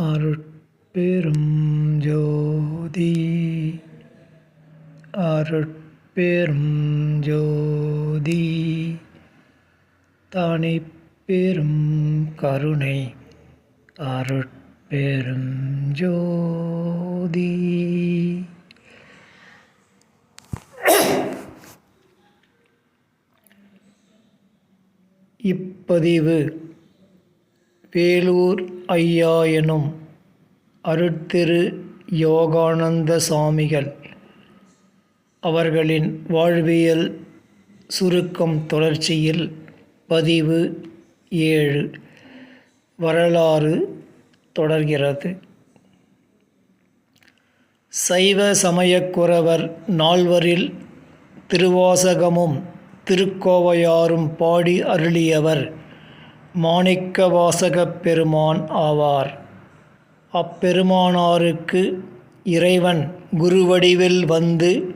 அருட்பெரும் ஜோதி அருட்பெரும் ஜோதி தனிப்பெரும் கருணை. அருட்பெரும் ஜோதி இப்பதிவு. வேலூர் ஐயா எனும் அருட்திரு யோகானந்த சாமிகள் அவர்களின் வாழ்வியல் சுருக்கம் தொடர்ச்சியில் பதிவு ஏழு. வரலாறு தொடர்கிறது. சைவ சமயக்குறவர் நால்வரில் திருவாசகமும் திருக்கோவையாரும் பாடி அருளியவர் மாணிக்க வாசகப் பெருமான் ஆவார். அப்பெருமானாருக்கு இறைவன் குருவடிவில் வந்து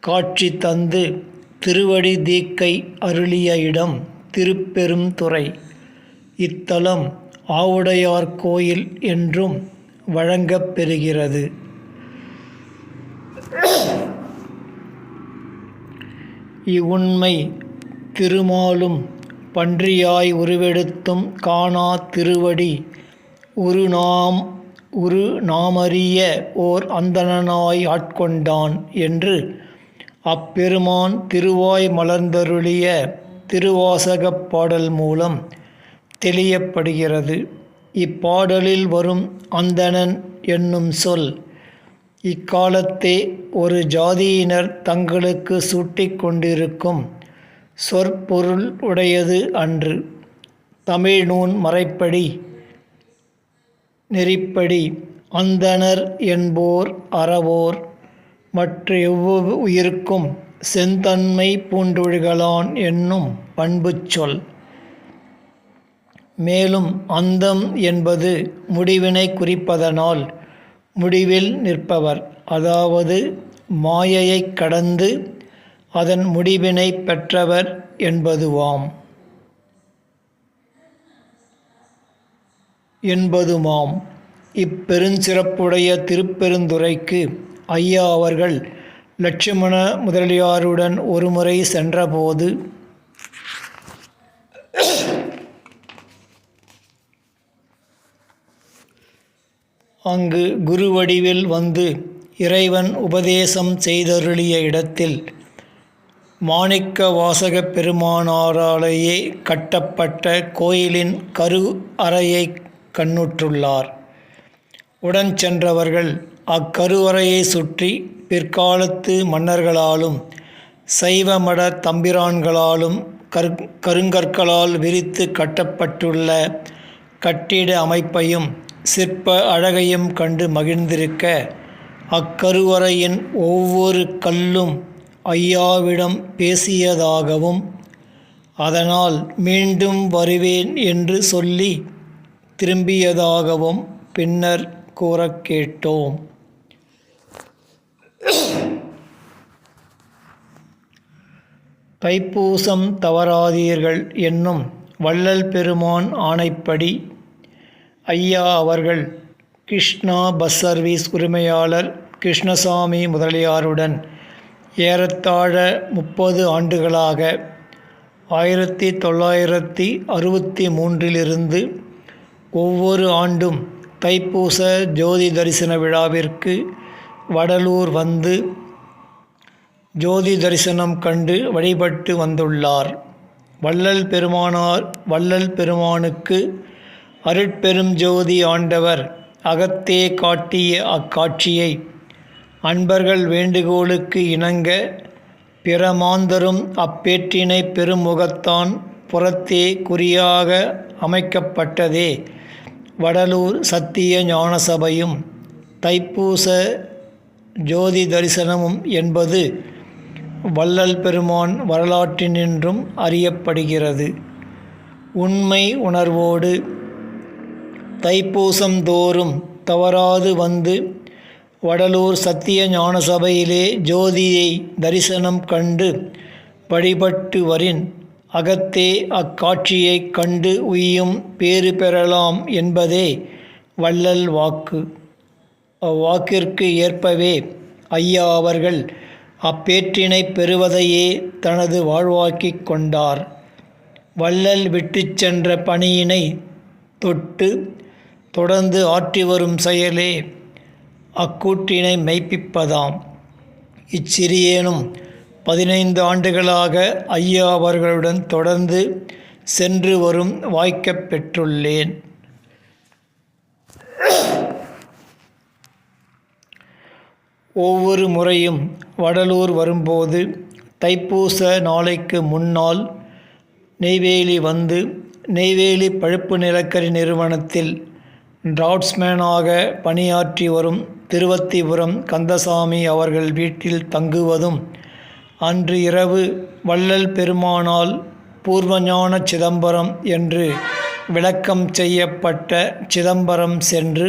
காட்சி தந்து திருவடி தீக்கை அருளிய இடம் திருப்பெருந்துறை இத்தலம் ஆவுடையார் கோயில் என்றும் வழங்கப் பெறுகிறது. இவ்வுண்மை திருமாலும் பன்றியாய் உருவெடுத்தும் காணா திருவடி. உரு நாம் உரு நாமறிய ஓர் அந்தணனாய் ஆட்கொண்டான் என்று அப்பெருமான் திருவாய் மலர்ந்தருளிய திருவாசகப் பாடல் மூலம் தெளியப்படுகிறது. இப்பாடலில் வரும் அந்தணன் என்னும் சொல் இக்காலத்தே ஒரு ஜாதியினர் தங்களுக்கு சூட்டிக் கொண்டிருக்கும் சொற்பொருள் உடையது அன்று. தமிழ் நூன் மறைப்படி நெறிப்படி அந்தணர் என்போர் அறவோர் மற்ற எவ்வளவு உயிர்க்கும் செந்தன்மை பூண்டொழுகலான் என்னும் பண்பு சொல். மேலும் அந்தம் என்பது முடிவினை குறிப்பதனால் முடிவில் நிற்பவர். அதாவது மாயையைக் கடந்து அதன் முடிவினை பெற்றவர் என்பதுவாம். என்பதுமாம். இப்பெருஞ்சிறப்புடைய திருப்பெருந்துறைக்கு ஐயா அவர்கள் லட்சுமண முதலியாருடன் ஒருமுறை சென்றபோது அங்கு குருவடிவில் வந்து இறைவன் உபதேசம் செய்தருளிய இடத்தில் மாணிக்க வாசகப் பெருமானாராலேயே கட்டப்பட்ட கோயிலின் கரு அறையை கண்ணுற்றுள்ளார். உடன் சென்றவர்கள் அக்கருவறையை சுற்றி பிற்காலத்து மன்னர்களாலும் சைவமட தம்பிரான்களாலும் கரு கருங்கற்களால் விரித்து கட்டப்பட்டுள்ள கட்டிட அமைப்பையும் சிற்ப அழகையும் கண்டு மகிழ்ந்திருக்க அக்கருவறையின் ஒவ்வொரு கல்லும் ஐயாவிடம் பேசியதாகவும் அதனால் மீண்டும் வருவேன் என்று சொல்லி திரும்பியதாகவும் பின்னர் கூறக் கேட்டோம். தைப்பூசம் தவறாதீர்கள் என்னும் வள்ளல் பெருமான் ஆணைப்படி ஐயா அவர்கள் கிருஷ்ணா பஸ் சர்வீஸ் உரிமையாளர் கிருஷ்ணசாமி முதலியாருடன் ஏறத்தாழ முப்பது ஆண்டுகளாக ஆயிரத்தி தொள்ளாயிரத்தி அறுபத்தி மூன்றிலிருந்து ஒவ்வொரு ஆண்டும் தைப்பூச ஜோதி தரிசன விழாவிற்கு வடலூர் வந்து ஜோதி தரிசனம் கண்டு வழிபட்டு வந்துள்ளார். வள்ளல் பெருமானார் வள்ளல் பெருமானுக்கு அருட்பெரும் ஜோதி ஆண்டவர் அகத்தே காட்டிய அக்காட்சியை அன்பர்கள் வேண்டுகோளுக்கு இணங்க பிரமாந்தரும் அப்பேற்றினை பெருமுகத்தான் புறத்தே குறியாக அமைக்கப்பட்டதே. வடலூர் சத்திய ஞானசபையும் தைப்பூச ஜோதி தரிசனமும் என்பது வள்ளல் பெருமான் வரலாற்றினின்றும் அறியப்படுகிறது. உண்மை உணர்வோடு தைப்பூசம் தோறும் தவறாது வந்து வடலூர் சத்திய ஞான சபையிலே ஜோதியை தரிசனம் கண்டு வழிபட்டு வரின் அகத்தே அக்காட்சியைக் கண்டு உய்யும் பேறு பெறலாம் என்பதே வள்ளல் வாக்கு. அவ்வாக்கிற்கு ஏற்பவே ஐயா அவர்கள் அப்பேற்றினைப் பெறுவதையே தனது வாழ்வாக்கிக் கொண்டார். வள்ளல் விட்டுச் சென்ற பணியினை தொட்டு தொடர்ந்து ஆற்றி வரும் செயலே அக்கூற்றினை மெய்ப்பிப்பதாம். இச்சிறியேனும் பதினைந்து ஆண்டுகளாக ஐயா அவர்களுடன் தொடர்ந்து சென்று வரும் வாய்க்கப் பெற்றுள்ளேன். ஒவ்வொரு முறையும் வடலூர் வரும்போது தைப்பூச நாளைக்கு முன்னால் நெய்வேலி வந்து நெய்வேலி பழுப்பு நிலக்கரி நிறுவனத்தில் டிராஃப்ட்ஸ்மேனாக பணியாற்றி வரும் திருவத்திபுரம் கந்தசாமி அவர்கள் வீட்டில் தங்குவதும் அன்று இரவு வள்ளல் பெருமானால் பூர்வஞான சிதம்பரம் என்று விளக்கம் செய்யப்பட்ட சிதம்பரம் சென்று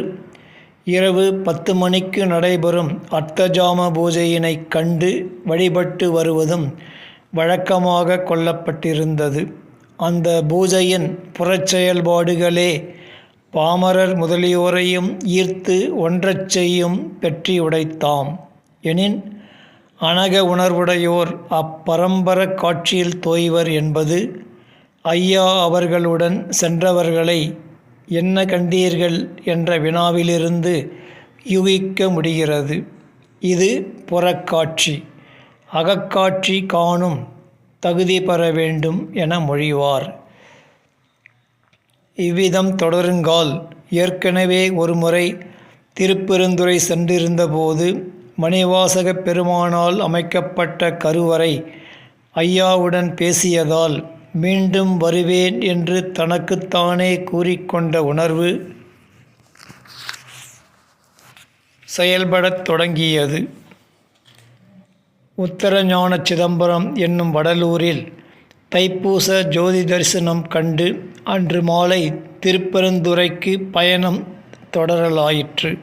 இரவு பத்து மணிக்கு நடைபெறும் அர்த்தஜாம பூஜையினைக் கண்டு வழிபட்டு வருவதும் வழக்கமாக கொள்ளப்பட்டிருந்தது. அந்த பூஜையின் புறச்செயல்பாடுகளே பாமரர் முதலியோரையும் ஈர்த்து ஒன்றச் செய்யும் பெற்றி உடைத்தாம். எனின் அனக உணர்வுடையோர் அப்பரம்பர காட்சியில் தோய்வர் என்பது ஐயா அவர்களுடன் சென்றவர்களை என்ன கண்டீர்கள் என்ற வினாவிலிருந்து யூகிக்க முடிகிறது. இது புறக்காட்சி. அகக்காட்சி காணும் தகுதி பெற வேண்டும் என மொழிவார். இவ்விதம் தொடருங்கால் ஏற்கனவே ஒருமுறை திருப்பெருந்துறை சென்றிருந்தபோது மணிவாசகப் பெருமானால் அமைக்கப்பட்ட கருவறை ஐயாவுடன் பேசியதால் மீண்டும் வருவேன் என்று தனக்குத்தானே கூறிக்கொண்ட உணர்வு செயல்படத் தொடங்கியது. உத்தரஞான சிதம்பரம் என்னும் வடலூரில் தைப்பூச ஜோதி தரிசனம் கண்டு அன்று மாலை திருப்பெருந்துறைக்கு பயணம் தொடரலாயிற்று.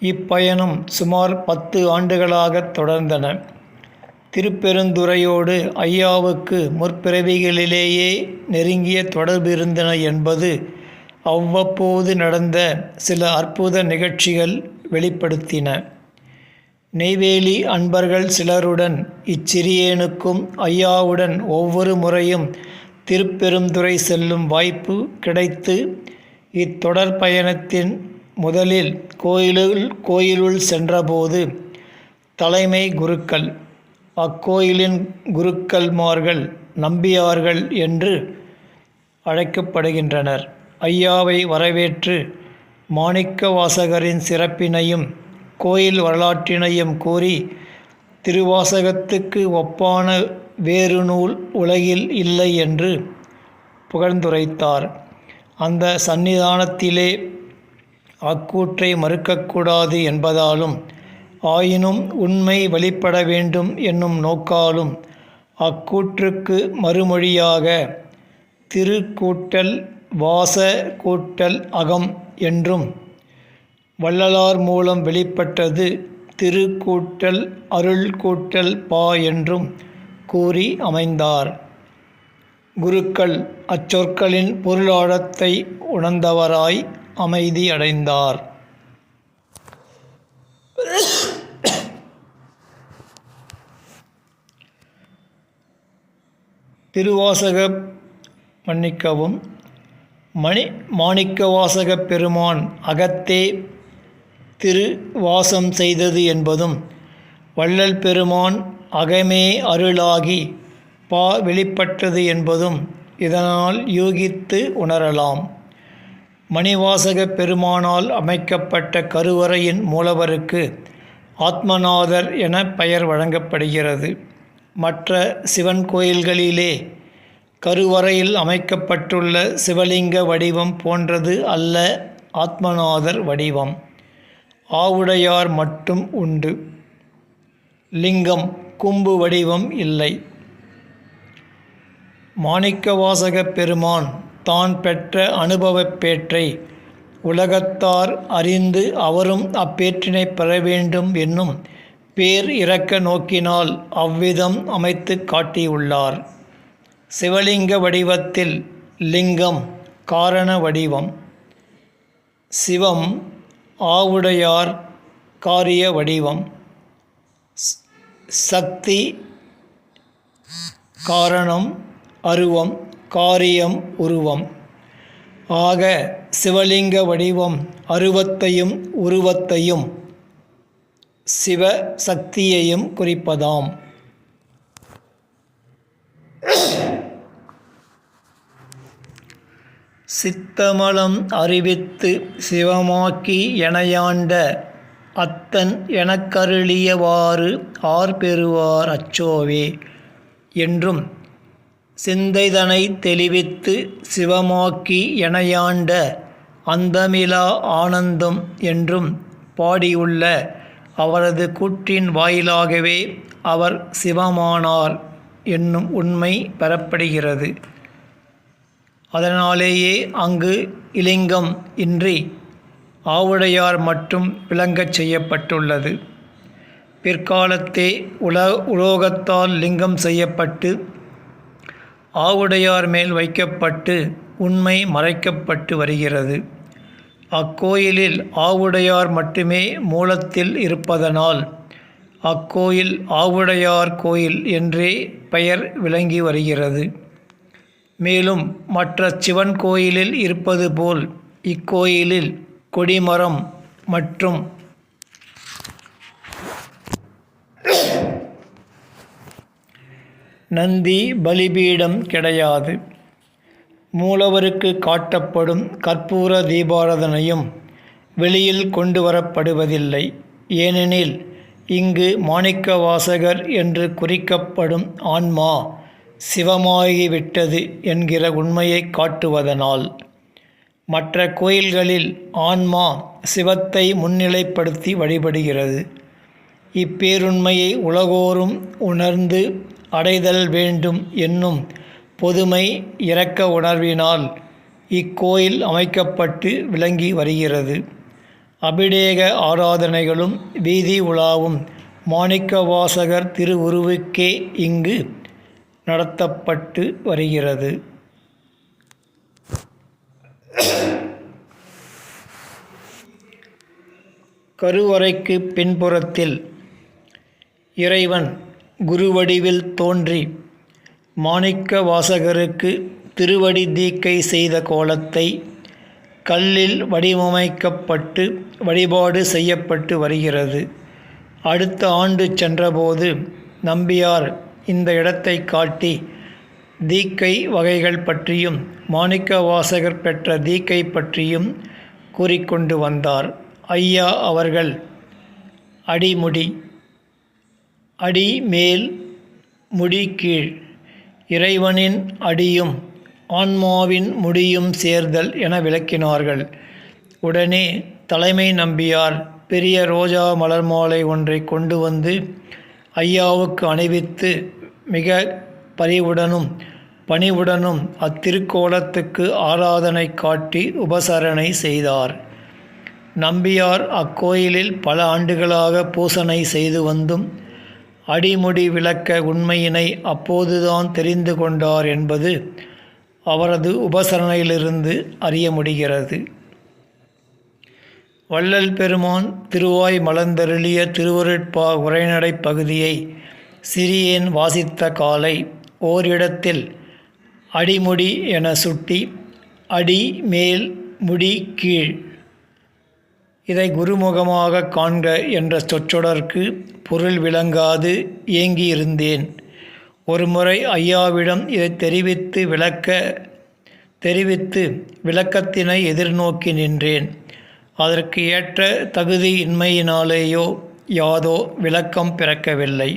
இப்பயணம் சுமார் பத்து ஆண்டுகளாகத் தொடர்ந்தன. திருப்பெருந்துறையோடு ஐயாவுக்கு முற்பிறவிகளிலேயே நெருங்கிய தொடர்பு இருந்தன என்பது அவ்வப்போது நடந்த சில அற்புத நிகழ்ச்சிகள் வெளிப்படுத்தின. நெய்வேலி அன்பர்கள் சிலருடன் இச்சிறியேனுக்கும் ஐயாவுடன் ஒவ்வொரு முறையும் திருப்பெருந்துறை செல்லும் வாய்ப்பு கிடைத்து இத்தொடர் பயணத்தின் முதலில் கோயிலுள் கோயிலுள் சென்றபோது தலைமை குருக்கள் அக்கோயிலின் குருக்கள்மார்கள் நம்பியார்கள் என்று அழைக்கப்படுகின்றனர். ஐயாவை வரவேற்று மாணிக்க வாசகரின் சிறப்பினையும் கோயில் வரலாற்றினையும் கூறி திருவாசகத்துக்கு ஒப்பான வேறு நூல் உலகில் இல்லை என்று புகழ்ந்துரைத்தார். அந்த சந்நிதானத்திலே அக்கூற்றை மறுக்கக்கூடாது என்பதாலும் ஆயினும் உண்மை வெளிப்பட வேண்டும் என்னும் நோக்காலும் அக்கூற்றுக்கு மறுமொழியாக திருக்கூட்டல் வாச கூட்டல் அகம் என்றும் வள்ளலார் மூலம் வெளிப்பட்டது திருக்கூட்டல் அருள் கூட்டல் பா என்றும் கூறி அமைந்தார். குருக்கள் அச்சொற்களின் பொருளாழத்தை உணர்ந்தவராய் அமைதி அடைந்தார். திருவாசக மன்னிக்கவும். மணி மாணிக்க வாசக பெருமான் அகத்தே திரு வாசம் செய்தது என்பதும் வள்ளல் பெருமான் அகமே அருளாகி பா வெளிப்பட்டது என்பதும் இதனால் யூகித்து உணரலாம். மணிவாசகப் பெருமானால் அமைக்கப்பட்ட கருவறையின் மூலவருக்கு ஆத்மநாதர் என பெயர் வழங்கப்படுகிறது. மற்ற சிவன் கோயில்களிலே கருவறையில் அமைக்கப்பட்டுள்ள சிவலிங்க வடிவம் போன்றது அல்ல ஆத்மநாதர் வடிவம். ஆவுடையார் மட்டும் உண்டு. லிங்கம் கும்பு வடிவம் இல்லை. மாணிக்கவாசகப் பெருமான் தான் பெற்ற அனுபவப் பேற்றை உலகத்தார் அறிந்து அவரும் அப்பேற்றினை பெற வேண்டும் என்னும் பேர் இறக்க நோக்கினால் அவ்விதம் அமைத்து காட்டியுள்ளார். சிவலிங்க வடிவத்தில் லிங்கம் காரண வடிவம். சிவம் ஆவுடையார் காரிய வடிவம். சக்தி காரணம் அருவம் காரியம் உருவம். ஆக சிவலிங்க வடிவம் அருவத்தையும் உருவத்தையும் சிவ சக்தியையும் குறிப்பதாம். சித்தமலம் அறிவித்து சிவமாக்கி எனையாண்ட அத்தன் எனக்கருளியவாறு ஆர் பெறுவார் அச்சோவே. என்றும் சிந்தைதனை தெளிவித்து சிவமாக்கி எனையாண்ட அந்தமிலா ஆனந்தம் என்றும் பாடியுள்ள அவரது கூற்றின் வாயிலாகவே அவர் சிவமானார் என்னும் உண்மை பெறப்படுகிறது. அதனாலேயே அங்கு இலிங்கம் இன்றி ஆவுடையார் மட்டும் விளங்கச் செய்யப்பட்டுள்ளது. பிற்காலத்தே உல உலோகத்தால் லிங்கம் செய்யப்பட்டு ஆவுடையார் மேல் வைக்கப்பட்டு உண்மை மறைக்கப்பட்டு வருகிறது. அக்கோயிலில் ஆவுடையார் மட்டுமே மூலத்தில் இருப்பதனால் அக்கோயில் ஆவுடையார் கோயில் என்றே பெயர் விளங்கி வருகிறது. மேலும் மற்ற சிவன் கோயிலில் இருப்பது போல் இக்கோயிலில் கொடிமரம் மற்றும் நந்தி பலிபீடம் கிடையாது. மூலவருக்கு காட்டப்படும் கற்பூர தீபாராதனையும் வெளியில் கொண்டு வரப்படுவதில்லை ஏனெனில் இங்கு மாணிக்க வாசகர் என்று குறிக்கப்படும் ஆன்மா சிவமாகிவிட்டது என்கிற உண்மையை காட்டுவதனால். மற்ற கோயில்களில் ஆன்மா சிவத்தை முன்னிலைப்படுத்தி வழிபடுகிறது. இப்பேருண்மையை உலகோரும் உணர்ந்து அடைதல் வேண்டும் என்னும் பொதுமை இரக்க உணர்வினால் இக்கோயில் அமைக்கப்பட்டு விளங்கி வருகிறது. அபிடேக ஆராதனைகளும் வீதி உலாவும் மாணிக்கவாசகர் திருவுருவுக்கே இங்கு நடத்தப்பட்டு வருகிறது. கருவறைக்கு பின்புறத்தில் இறைவன் குருவடிவில் தோன்றி மாணிக்க வாசகருக்கு திருவடி தீக்கை செய்த கோலத்தை கல்லில் வடிவமைக்கப்பட்டு வழிபாடு செய்யப்பட்டு வருகிறது. அடுத்த ஆண்டு சென்றபோது நம்பியார் இந்த இடத்தை காட்டி தீக்கை வகைகள் பற்றியும் மாணிக்க வாசகர் பெற்ற தீக்கை பற்றியும் கூறிக்கொண்டு வந்தார். ஐயா அவர்கள் அடிமுடி அடி மேல் முடி கீழ் இறைவனின் அடியும் ஆன்மாவின் முடியும் சேர்தல் என விளக்கினார்கள். உடனே தலைமை நம்பியார் பெரிய ரோஜா மலர் மாலை ஒன்றை கொண்டு வந்து ஐயாவுக்கு அணிவித்து மிக பரிவுடனும் பணிவுடனும் அத்திருக்கோலத்துக்கு ஆராதனை காட்டி உபசரணை செய்தார். நம்பியார் அக்கோயிலில் பல ஆண்டுகளாக பூசனை செய்து வந்தும் அடிமுடி விளக்க உண்மையினை அப்போதுதான் தெரிந்து கொண்டார் என்பது அவரது உபசரணையிலிருந்து அறிய முடிகிறது. வள்ளல் பெருமான் திருவாய் மலர்ந்தருளிய திருவருட்பா உரைநடை பகுதியை சிறியேன் வாசித்த காலை ஓரிடத்தில் அடிமுடி என சுட்டி அடி மேல் முடி கீழ். இதை குருமுகமாக காண்க என்ற சொற்றொடர்க்கு பொருள் விளங்காது ஏங்கியிருந்தேன். ஒருமுறை ஐயாவிடம் இதை தெரிவித்து விளக்க தெரிவித்து விளக்கத்தினை எதிர்நோக்கி நின்றேன். அதற்கு ஏற்ற தகுதியின்மையினாலேயோ யாதோ விளக்கம் பிறக்கவில்லை.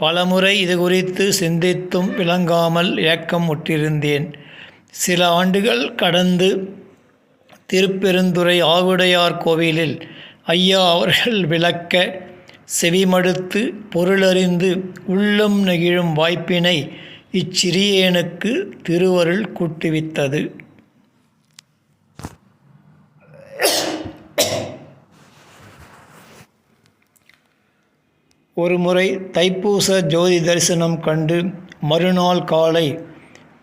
பலமுறை இது குறித்து சிந்தித்தும் விளங்காமல் ஏக்கம் முற்றிருந்தேன். சில ஆண்டுகள் கடந்து திருப்பெருந்துறை ஆவுடையார் கோவிலில் ஐயா அவர்கள் விளக்க செவிமடுத்து பொருளறிந்து உள்ளம் நெகிழும் வாய்ப்பினை இச்சிறியேனுக்கு திருவருள் கூட்டுவித்தது ஒருமுறை தைப்பூச ஜோதி தரிசனம் கண்டு மறுநாள் காலை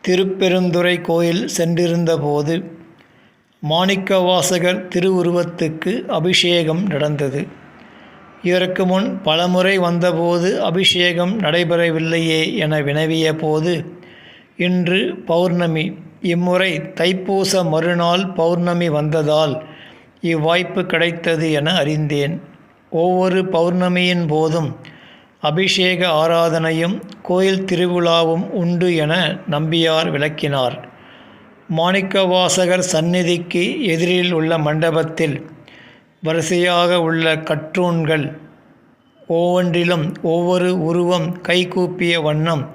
திருப்பெருந்துறை கோயில் சென்றிருந்தபோது மாணிக்கவாசகர் திருவுருவத்துக்கு அபிஷேகம் நடந்தது. இதற்கு முன் பலமுறை வந்தபோது அபிஷேகம் நடைபெறவில்லையே என வினவிய போது இன்று பௌர்ணமி. இம்முறை தைப்பூச மறுநாள் பௌர்ணமி வந்ததால் இவ்வாய்ப்பு கிடைத்தது என அறிந்தேன். ஒவ்வொரு பௌர்ணமியின் போதும் அபிஷேக ஆராதனையும் கோயில் திருவிழாவும் உண்டு என நம்பியார் விளக்கினார். மாணிக்கவாசகர் சந்நிதிக்கு எதிரில் உள்ள மண்டபத்தில் வரிசையாக உள்ள கற்றூன்கள் ஒவ்வொன்றிலும் ஒவ்வொரு உருவம் கைகூப்பிய வண்ணம்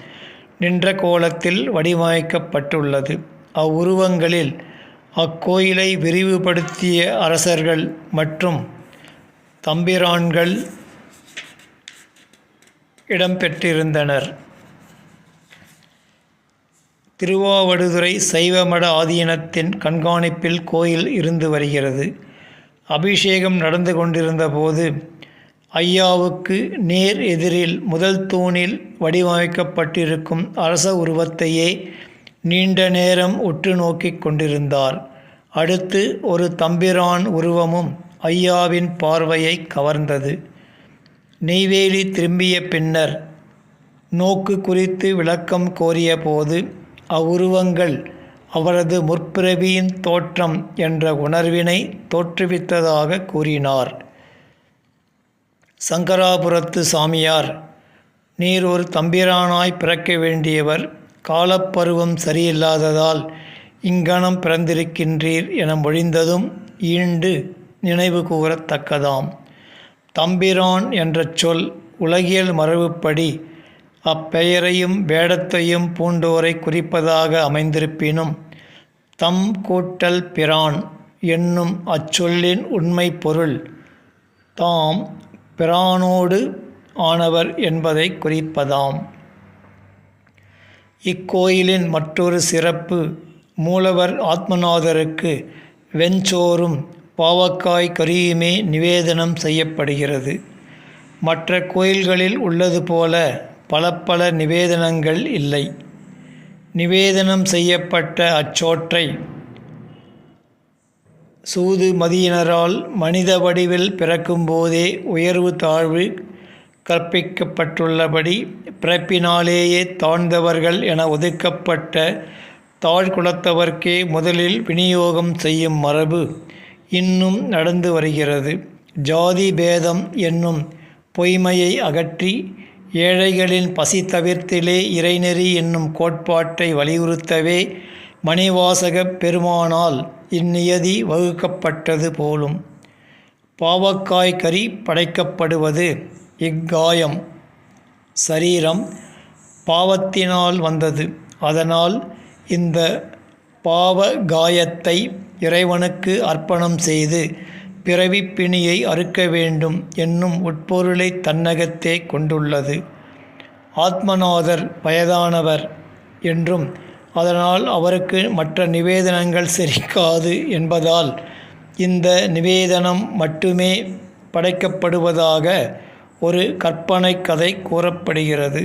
நின்ற கோலத்தில் வடிவமைக்கப்பட்டுள்ளது. அவ்வுருவங்களில் அக்கோயிலை விரிவுபடுத்திய அரசர்கள் மற்றும் தம்பிரான்கள் இடம்பெற்றிருந்தனர். திருவாவடுதுறை சைவமட ஆதீனத்தின் கண்காணிப்பில் கோயில் இருந்து வருகிறது. அபிஷேகம் நடந்து கொண்டிருந்த போது ஐயாவுக்கு நேர் எதிரில் முதல் தூணில் வடிவமைக்கப்பட்டிருக்கும் அரச உருவத்தையே நீண்ட நேரம் உற்று நோக்கி கொண்டிருந்தார். அடுத்து ஒரு தம்பிரான் உருவமும் ஐயாவின் பார்வையை கவர்ந்தது. நெய்வேலி திரும்பிய பின்னர் நோக்கு குறித்து விளக்கம் கோரியபோது அவ்வுருவங்கள் அவரது முற்பிறவியின் தோற்றம் என்ற உணர்வினை தோற்றுவித்ததாக கூறினார். சங்கராபுரத்து சாமியார் நீர் ஒரு தம்பிரானாய் பிறக்க வேண்டியவர் காலப்பருவம் சரியில்லாததால் இங்கனம் பிறந்திருக்கின்றீர் என மொழிந்ததும் ஈண்டு நினைவு கூறத்தக்கதாம். தம்பிரான் என்ற சொல் உலகியல் மரபுப்படி அப்பெயரையும் வேடத்தையும் பூண்டோரை குறிப்பதாக அமைந்திருப்பினும் தம் கூட்டல் பிரான் என்னும் அச்சொல்லின் உண்மை பொருள் தாம் பிரானோடு ஆனவர் என்பதை குறிப்பதாம். இக்கோயிலின் மற்றொரு சிறப்பு மூலவர் ஆத்மநாதருக்கு வெஞ்சோறும் பாவக்காய் கறியுமே நிவேதனம் செய்யப்படுகிறது. மற்ற கோயில்களில் உள்ளது போல பல பல நிவேதனங்கள் இல்லை. நிவேதனம் செய்யப்பட்ட அச்சோற்றை சூது மதியினரால் மனித வடிவில் பிறக்கும்போதே உயர்வு தாழ்வு கற்பிக்கப்பட்டுள்ளபடி பிறப்பினாலேயே தாழ்ந்தவர்கள் என ஒதுக்கப்பட்ட தாழ்குலத்தவர்க்கே முதலில் விநியோகம் செய்யும் மரபு இன்னும் நடந்து வருகிறது. ஜாதி பேதம் என்னும் பொய்மையை அகற்றி ஏழைகளின் பசி தவிர்த்திலே இறைநெறி என்னும் கோட்பாட்டை வலியுறுத்தவே மணிவாசகப் பெருமானால் இந்நியதி வகுக்கப்பட்டது போலும். பாவக்காய் கறி படைக்கப்படுவது இக்காயம். சரீரம் பாவத்தினால் வந்தது. அதனால் இந்த பாவ காயத்தை இறைவனுக்கு அர்ப்பணம் செய்து பிறவி பிணியை அறுக்க வேண்டும் என்னும் உட்பொருளை தன்னகத்தே கொண்டுள்ளது. ஆத்மநாதர் வயதானவர் என்றும் அதனால் அவருக்கு மற்ற நிவேதனங்கள் செரிக்காது என்பதால் இந்த நிவேதனம் மட்டுமே படைக்கப்படுவதாக ஒரு கற்பனை கதை கூறப்படுகிறது.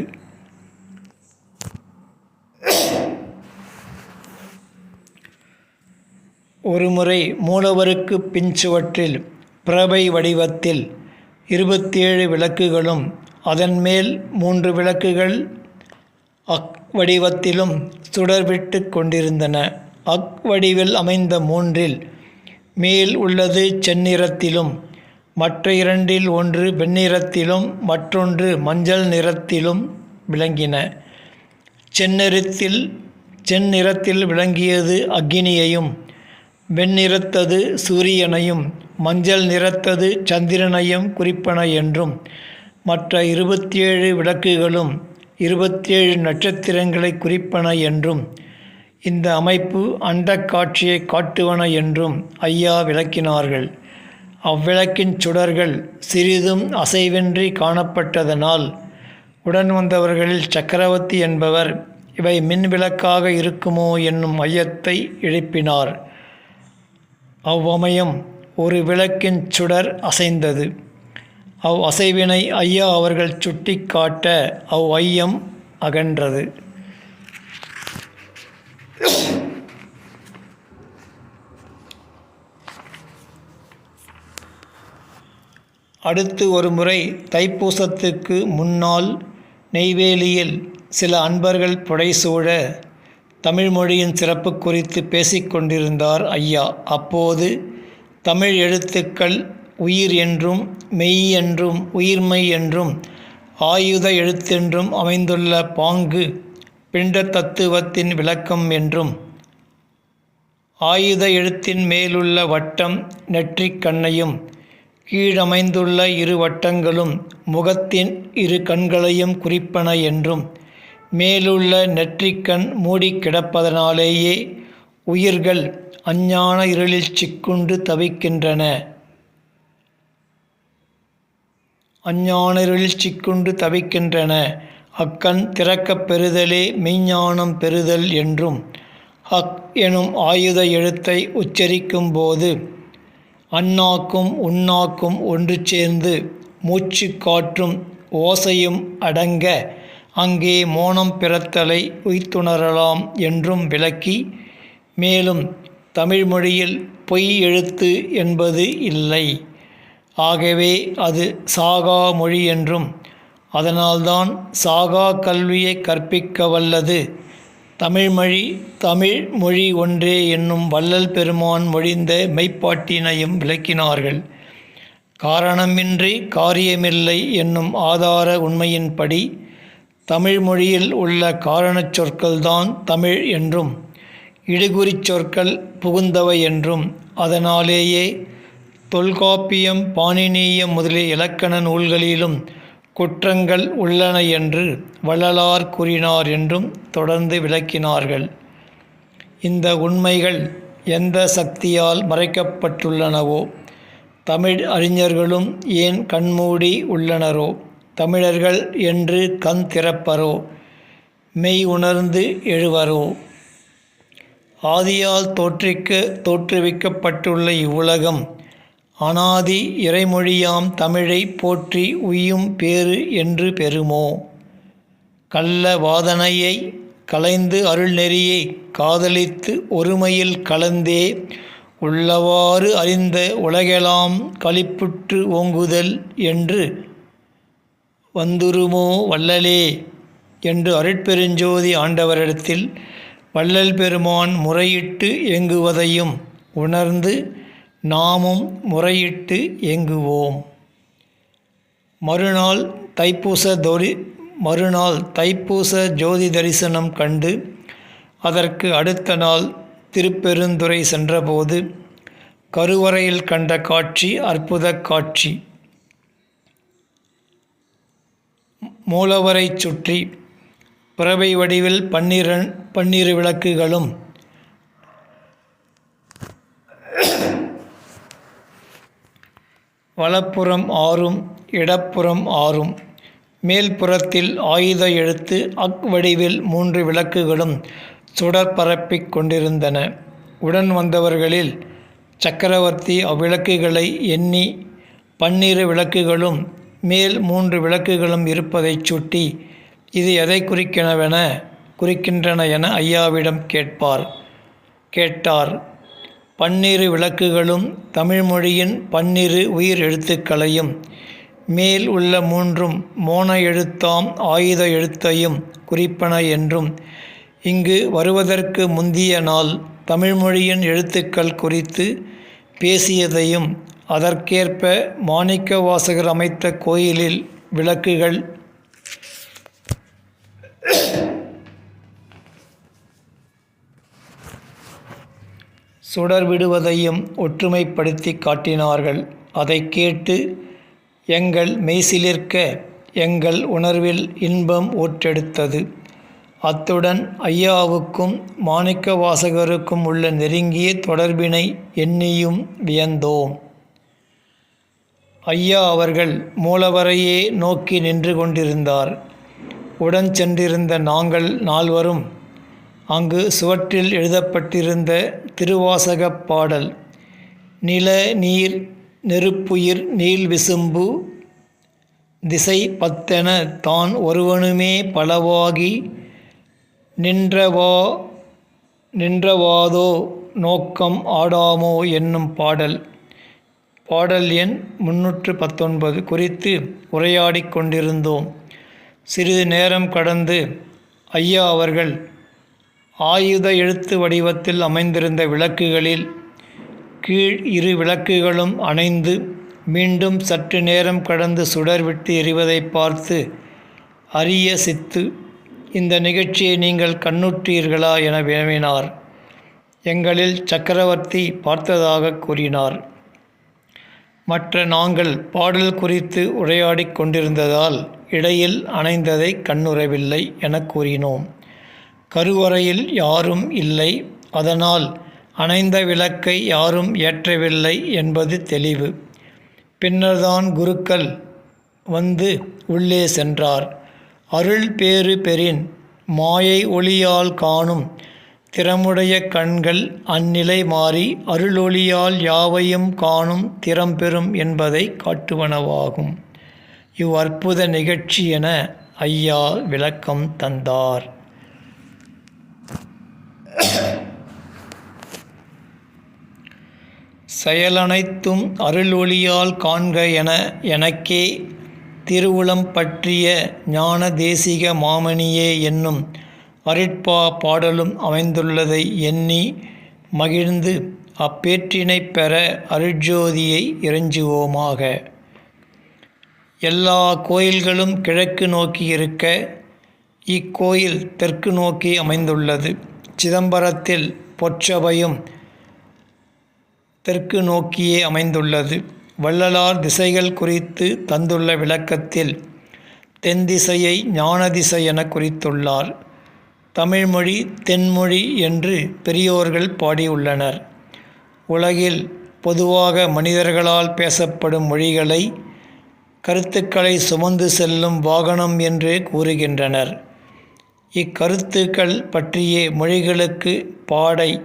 ஒருமுறை மூலவருக்கு பின்சுவற்றில் பிரபை வடிவத்தில் இருபத்தேழு விளக்குகளும் அதன்மேல் மூன்று விளக்குகள் அக் வடிவத்திலும் சுடர்விட்டு கொண்டிருந்தன. அக் வடிவில் அமைந்த மூன்றில் மேல் உள்ளது செந்நிறத்திலும் மற்ற இரண்டில் ஒன்று வெண்ணிறத்திலும் மற்றொன்று மஞ்சள் நிறத்திலும் விளங்கின. செந்நிறத்தில் செந்நிறத்தில் விளங்கியது அக்கினியையும் வெண்ணிறத்தது சூரியனையும் மஞ்சள் நிறத்தது சந்திரனையும் குறிப்பன என்றும் மற்ற இருபத்தேழு விளக்குகளும் இருபத்தேழு நட்சத்திரங்களை குறிப்பன என்றும் இந்த அமைப்பு அண்டக் காட்சியை காட்டுவன என்றும் ஐயா விளக்கினார்கள். அவ்விளக்கின் சுடர்கள் சிறிதும் அசைவின்றி காணப்பட்டதனால் உடன் வந்தவர்களில் சக்கரவர்த்தி என்பவர் இவை மின் விளக்காக இருக்குமோ என்னும் ஐயத்தை எழுப்பினார். அவ்வமயம் ஒரு விளக்கின் சுடர் அசைந்தது. அவ் அசைவினை ஐயா அவர்கள் சுட்டி காட்ட அவ் ஐயம் அகன்றது. அடுத்து ஒரு முறை தைப்பூசத்துக்கு முன்னால் நெய்வேலியில் சில அன்பர்கள் புடைசூழ தமிழ் மொழியின் சிறப்பு குறித்து பேசிக் கொண்டிருந்தார் ஐயா. அப்போது தமிழ் எழுத்துக்கள் உயிர் என்றும் மெய் என்றும் உயிர்மெய் என்றும் ஆயுத எழுத்தென்றும் அமைந்துள்ள பாங்கு பிண்ட தத்துவத்தின் விளக்கம் என்றும் ஆயுத எழுத்தின் மேலுள்ள வட்டம் நெற்றிக் கண்ணையும் கீழமைந்துள்ள இரு வட்டங்களும் முகத்தின் இரு கண்களையும் குறிப்பன என்றும் மேலுள்ள நெற்றிக்கண் மூடிக் கிடப்பதனாலேயே உயிர்கள் அஞ்ஞான இருளில் சிக்குண்டு தவிக்கின்றன. அஞ்ஞான இருளில் சிக்குண்டு தவிக்கின்றன. அக்கண் திறக்கப் பெறுதலே மெய்ஞானம் பெறுதல் என்றும் ஹக் எனும் ஆயுத எழுத்தை உச்சரிக்கும் போது அண்ணாக்கும் உண்ணாக்கும் ஒன்று சேர்ந்து மூச்சு காற்றும் ஓசையும் அடங்க அங்கே மோனம் பிறத்தலை உய்த்துணரலாம் என்றும் விளக்கி மேலும் தமிழ்மொழியில் பொய் எழுத்து என்பது இல்லை. ஆகவே அது சாகா மொழி என்றும் அதனால்தான் சாகா கல்வியை கற்பிக்க வல்லது தமிழ்மொழி தமிழ் மொழி ஒன்றே என்னும் வள்ளல் பெருமான் மொழிந்த மெய்ப்பாட்டினையும் விளக்கினார்கள். காரணமின்றி காரியமில்லை என்னும் ஆதார உண்மையின்படி தமிழ் மொழியில் உள்ள காரணச் சொற்கள்தான் தமிழ் என்றும் இடுகுறிச் சொற்கள் புகுந்தவை என்றும் அதனாலேயே தொல்காப்பியம் பாணினீயம் முதலிய இலக்கண நூல்களிலும் குற்றங்கள் உள்ளன என்று வள்ளலார் கூறினார் என்றும் தொடர்ந்து விளக்கினார்கள். இந்த உண்மைகள் எந்த சக்தியால் மறைக்கப்பட்டுள்ளனவோ தமிழ் அறிஞர்களும் ஏன் கண்மூடி உள்ளனரோ? தமிழர்கள் என்று கண் திறப்பரோ மெய் உணர்ந்து எழுவரோ. ஆதியால் தோற்றிக்க தோற்றுவிக்கப்பட்டுள்ள இவ்வுலகம் அனாதி இறைமொழியாம் தமிழை போற்றி உய்யும் பேறு என்று பெறுமோ? கள்ள வாதனையை கலைந்து அருள்நெறியை காதலித்து ஒருமையில் கலந்தே உள்ளவாறு அறிந்த உலகெலாம் களிப்புற்று ஓங்குதல் என்று வந்துருமோ வள்ளலே? என்று அருட்பெருஞ்சோதி ஆண்டவரிடத்தில் வள்ளல் பெருமான் முறையிட்டு இயங்குவதையும் உணர்ந்து நாமும் முறையிட்டு இயங்குவோம் மறுநாள் தைப்பூச தொரி மறுநாள் தைப்பூச ஜோதி தரிசனம் கண்டு அதற்கு அடுத்த நாள் திருப்பெருந்துறை சென்றபோது கருவறையில் கண்ட காட்சி அற்புத காட்சி. மூலவரைச் சுற்றி பிறவை வடிவில் பன்னிர பன்னிரு விளக்குகளும் வலப்புறம் ஆறும் இடப்புறம் ஆறும். மேல்புறத்தில் ஆயுத எழுத்து அக் வடிவில் மூன்று விளக்குகளும் சுடர் பரப்பிக் கொண்டிருந்தன. உடன் வந்தவர்களில் சக்கரவர்த்தி அவ்விளக்குகளை எண்ணி பன்னிரு விளக்குகளும் மேல் மூன்று விளக்குகளும் இருப்பதைச் சுட்டி இது எதை குறிக்கினவென குறிக்கின்றன என ஐயாவிடம் கேட்பார். கேட்டார் பன்னிரு விளக்குகளும் தமிழ்மொழியின் பன்னிரு உயிர் எழுத்துக்களையும் மேல் உள்ள மூன்றும் மோன எழுத்தாம் ஆயுத எழுத்தையும் குறிப்பன என்றும் இங்கு வருவதற்கு முந்திய நாள் தமிழ்மொழியின் எழுத்துக்கள் குறித்து பேசியதையும் அதற்கேற்ப மாணிக்க வாசகர் அமைத்த கோயிலில் விளக்குகள் சுடர் விடுவதையும் ஒற்றுமைப்படுத்தி காட்டினார்கள். அதை கேட்டு எங்கள் மெய்சிலிருக்க எங்கள் உணர்வில் இன்பம் ஊற்றெடுத்தது. அத்துடன் ஐயாவுக்கும் மாணிக்க வாசகருக்கும் உள்ள நெருங்கிய தொடர்பினை எண்ணியும் வியந்தோம். ஐயா அவர்கள் மூலவரையே நோக்கி நின்று கொண்டிருந்தார். உடன் சென்றிருந்த நாங்கள் நால்வரும் அங்கு சுவற்றில் எழுதப்பட்டிருந்த திருவாசகப் பாடல் நில நீர் நெருப்புயிர் நீள் விசும்பு திசை பத்தென தான் ஒருவனுமே பலவாகி நின்றவா நின்றவாதோ நோக்கம் ஆடாமோ என்னும் பாடல். பாடல் எண் முன்னூற்று பத்தொன்பது குறித்து உரையாடிக் கொண்டிருந்தோம். சிறிது நேரம் கடந்து ஐயா அவர்கள் ஆயுத எழுத்து வடிவத்தில் அமைந்திருந்த விளக்குகளில் கீழ் இரு விளக்குகளும் அணைந்து மீண்டும் சற்று நேரம் கடந்து சுடர் விட்டு எரிவதை பார்த்து அரிய சித்து இந்த நிகழ்ச்சியை நீங்கள் கண்ணுற்றீர்களா? என வினவினார் எங்களில் சக்கரவர்த்தி பார்த்ததாக கூறினார். மற்ற நாங்கள் பாடல் குறித்து உரையாடிக் கொண்டிருந்ததால் இடையில் அணைந்ததை கண்ணுறவில்லை என கூறினோம். கருவறையில் யாரும் இல்லை. அதனால் அணைந்த விளக்கை யாரும் ஏற்றவில்லை என்பது தெளிவு. பின்னர்தான் குருக்கள் வந்து உள்ளே சென்றார். அருள் பேறு பெறின் மாயை ஒளியால் காணும் திறமுடைய கண்கள் அந்நிலை மாறி அருளொளியால் யாவையும் காணும் திறம் பெறும் என்பதை காட்டுவனவாகும். இவ் அற்புத நிகழ்ச்சி என ஐயா விளக்கம் தந்தார். செயலனைத்தும் அருளொளியால் காண்க என எனக்கே திருவுளம் பற்றிய ஞான தேசிக மாமணியே என்னும் அருட்பா பாடலும் அமைந்துள்ளதை எண்ணி மகிழ்ந்து அப்பேற்றினைப் பெற அருட்ஜோதியை இறைஞ்சுவோமாக. எல்லா கோயில்களும் கிழக்கு நோக்கி இருக்க இக்கோயில் தெற்கு நோக்கி அமைந்துள்ளது. சிதம்பரத்தில் பொற்றபையும் தெற்கு நோக்கியே அமைந்துள்ளது. வள்ளலார் திசைகள் குறித்து தந்துள்ள விளக்கத்தில் தென் திசையை ஞான திசை என குறித்துள்ளார். தமிழ்மொழி தென்மொழி என்று பெரியோர்கள் பாடியுள்ளனர். உலகில் பொதுவாக மனிதர்களால் பேசப்படும் மொழிகளை கருத்துக்களை சுமந்து செல்லும் வாகனம் என்று கூறுகின்றனர். இக்கருத்துக்கள் பற்றியே மொழிகளுக்கு பாடை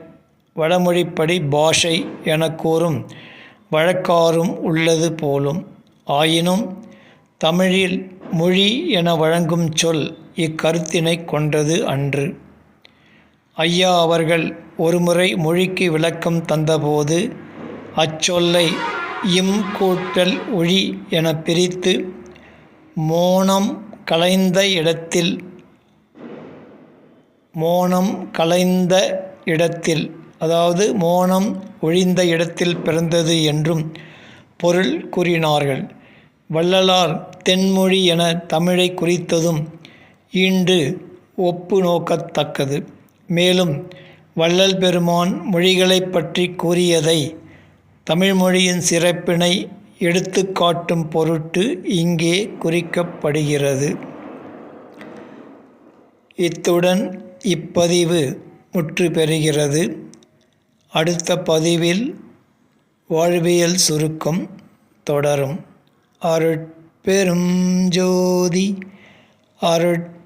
வடமொழிப்படி பாஷை என கூறும் வழக்காரும் உள்ளது போலும். ஆயினும் தமிழில் மொழி என வழங்கும் சொல் இக்கருத்தினை கொண்டது அன்று. ஐயா அவர்கள் ஒருமுறை மொழிக்கு விளக்கம் தந்தபோது அச்சொல்லை இம் கூட்டல் ஒழி என பிரித்து மோனம் கலைந்த இடத்தில் மோனம் கலைந்த இடத்தில் அதாவது மோனம் ஒழிந்த இடத்தில் பிறந்தது என்றும் பொருள் கூறினார்கள். வள்ளலார் தென்மொழி என தமிழை குறித்ததும் ஈண்டு ஒப்பு நோக்கத்தக்கது. மேலும் வள்ளல் பெருமான் மொழிகளைப் பற்றி கூறியதை தமிழ்மொழியின் சிறப்பினை எடுத்து காட்டும் பொருட்டு இங்கே குறிக்கப்படுகிறது. இத்துடன் இப்பதிவு முற்று பெறுகிறது. அடுத்த பதிவில் வாழ்வியல் சுருக்கம் தொடரும். அருட்பெரும் ஜோதி அருட்